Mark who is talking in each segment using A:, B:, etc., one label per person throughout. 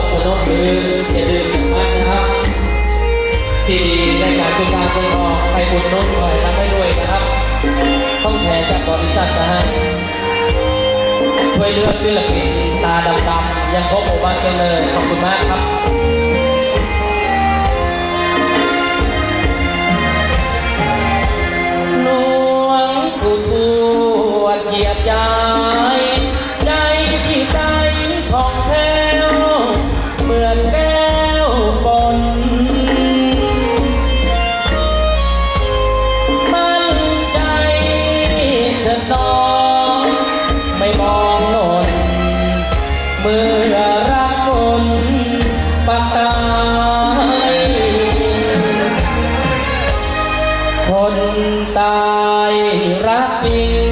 A: บก็ต้องลืมอย่าลืมอย่งมากนะครับ ที่ดีในการจุฬาเงินทองไปบุญน้อหน่อยรับให้ด้วยนะครับ ต้องแทนจากบริษัทนะฮะช่วยเลือกศิลปินตาดำๆยังพบโอวาเกันเลยขอบคุณมากครับหลวงปู่ทวดเหยียบยา เมื่อรักคนปากตายคนตายรักจริง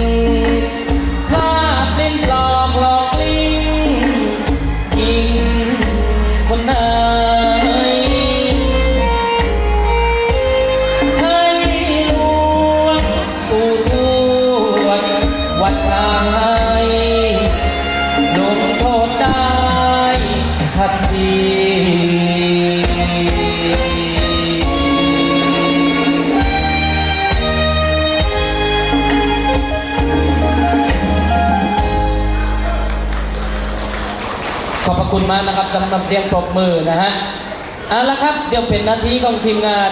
A: คาดลิ้นหลอกหลอกลิงยิงคนไหนให้หลวงปู่ทวดวัดชา ทันทีขอบพระคุณมากนะครับสำหรับเสียงปรบมือนะฮะเอาละครับ เดี๋ยวเป็นหน้าที่ของทีมงาน